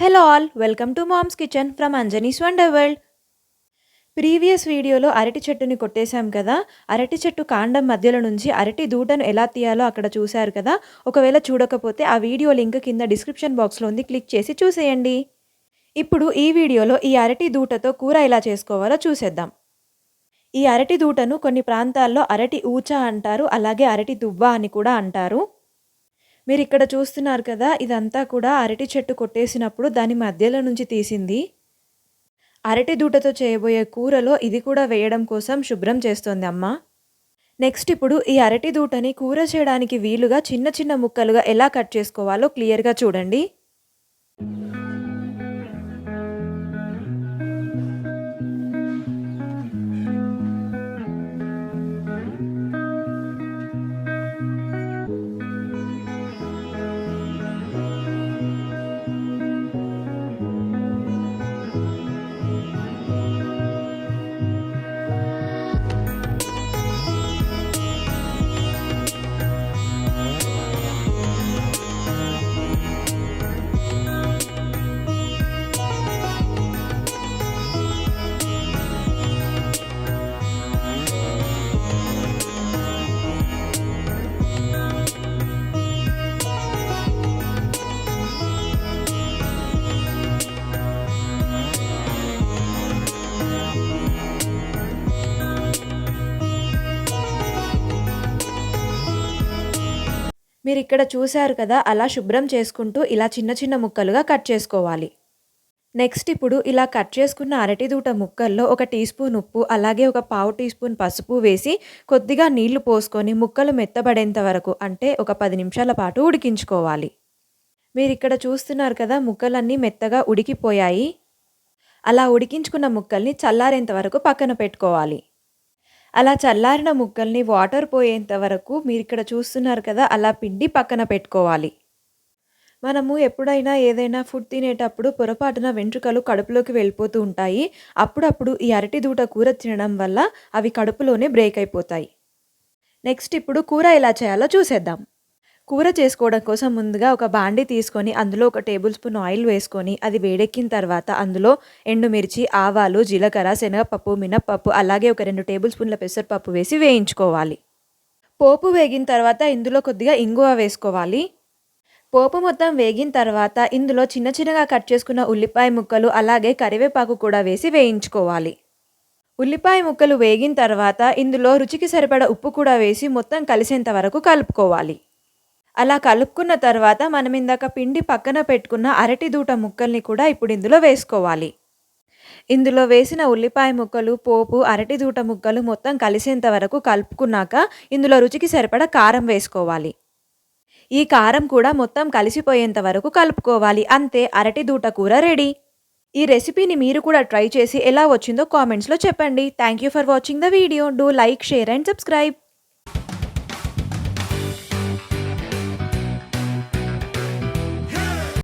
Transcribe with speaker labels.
Speaker 1: Hello all welcome to mom's kitchen from Anjani's wonder world previous వీడియోలో అరటి చెట్టుని కొట్టేశాం కదా. అరటి చెట్టు కాండం మధ్యలో నుంచి అరటి దూటను ఎలా తీయాలో అక్కడ చూశారు కదా. ఒకవేళ చూడకపోతే ఆ వీడియో లింక్ కింద డిస్క్రిప్షన్ బాక్స్లో ఉంది. క్లిక్ చేసి చూసేయండి. ఇప్పుడు ఈ వీడియోలో ఈ అరటి దూటతో కూర ఎలా చేసుకోవాలో చూసేద్దాం. ఈ అరటి దూటను కొన్ని ప్రాంతాల్లో అరటి ఊచ అంటారు. అలాగే అరటి దువ్వ అని కూడా అంటారు. మీరు ఇక్కడ చూస్తున్నారు కదా ఇదంతా కూడా అరటి చెట్టు కొట్టేసినప్పుడు దాని మధ్యలో నుంచి తీసింది. అరటి దూటతో చేయబోయే కూరలో ఇది కూడా వేయడం కోసం శుభ్రం చేస్తోంది అమ్మ. నెక్స్ట్ ఇప్పుడు ఈ అరటి దూటని కూర చేయడానికి వీలుగా చిన్న చిన్న ముక్కలుగా ఎలా కట్ చేసుకోవాలో క్లియర్గా చూడండి. మీరు ఇక్కడ చూశారు కదా అలా శుభ్రం చేసుకుంటూ ఇలా చిన్న చిన్న ముక్కలుగా కట్ చేసుకోవాలి. నెక్స్ట్ ఇప్పుడు ఇలా కట్ చేసుకున్న అరటి దూట ముక్కల్లో ఒక టీ స్పూన్ ఉప్పు అలాగే ఒక పావు టీ స్పూన్ పసుపు వేసి కొద్దిగా నీళ్ళు పోసుకొని ముక్కలు మెత్తబడేంత వరకు అంటే ఒక పది నిమిషాల పాటు ఉడికించుకోవాలి. మీరు ఇక్కడ చూస్తున్నారు కదా ముక్కలన్నీ మెత్తగా ఉడికిపోయాయి. అలా ఉడికించుకున్న ముక్కల్ని చల్లారేంత వరకు పక్కన పెట్టుకోవాలి. అలా చల్లారిన ముక్కల్ని వాటర్ పోయేంత వరకు మీరు ఇక్కడ చూస్తున్నారు కదా అలా పిండి పక్కన పెట్టుకోవాలి. మనము ఎప్పుడైనా ఏదైనా ఫుడ్ తినేటప్పుడు పొరపాటున వెంట్రుకలు కడుపులోకి వెళ్ళిపోతూ ఉంటాయి. అప్పుడప్పుడు ఈ అరటి దూట కూర తినడం వల్ల అవి కడుపులోనే బ్రేక్ అయిపోతాయి. నెక్స్ట్ ఇప్పుడు కూర ఎలా చేయాలో చూసేద్దాం. కూర చేసుకోవడం కోసం ముందుగా ఒక బాండి తీసుకొని అందులో ఒక టేబుల్ స్పూన్ ఆయిల్ వేసుకొని అది వేడెక్కిన తర్వాత అందులో ఎండుమిర్చి ఆవాలు జీలకర్ర శనగపప్పు మినప్పప్పు అలాగే ఒక రెండు టేబుల్ స్పూన్ల పెసరపప్పు వేసి వేయించుకోవాలి. పోపు వేగిన తర్వాత ఇందులో కొద్దిగా ఇంగువ వేసుకోవాలి. పోపు మొత్తం వేగిన తర్వాత ఇందులో చిన్న చిన్నగా కట్ చేసుకున్న ఉల్లిపాయ ముక్కలు అలాగే కరివేపాకు కూడా వేసి వేయించుకోవాలి. ఉల్లిపాయ ముక్కలు వేగిన తర్వాత ఇందులో రుచికి సరిపడ ఉప్పు కూడా వేసి మొత్తం కలిసేంత వరకు కలుపుకోవాలి. అలా కలుపుకున్న తర్వాత మనం ఇందాక పిండి పక్కన పెట్టుకున్న అరటి దూట ముక్కల్ని కూడా ఇప్పుడు ఇందులో వేసుకోవాలి. ఇందులో వేసిన ఉల్లిపాయ ముక్కలు పోపు అరటి దూట ముక్కలు మొత్తం కలిసేంత వరకు కలుపుకున్నాక ఇందులో రుచికి సరిపడ కారం వేసుకోవాలి. ఈ కారం కూడా మొత్తం కలిసిపోయేంత వరకు కలుపుకోవాలి. అంతే అరటి దూట కూర రెడీ. ఈ రెసిపీని మీరు కూడా ట్రై చేసి ఎలా వచ్చిందో కామెంట్స్లో చెప్పండి. Thank you for watching the video do like share and subscribe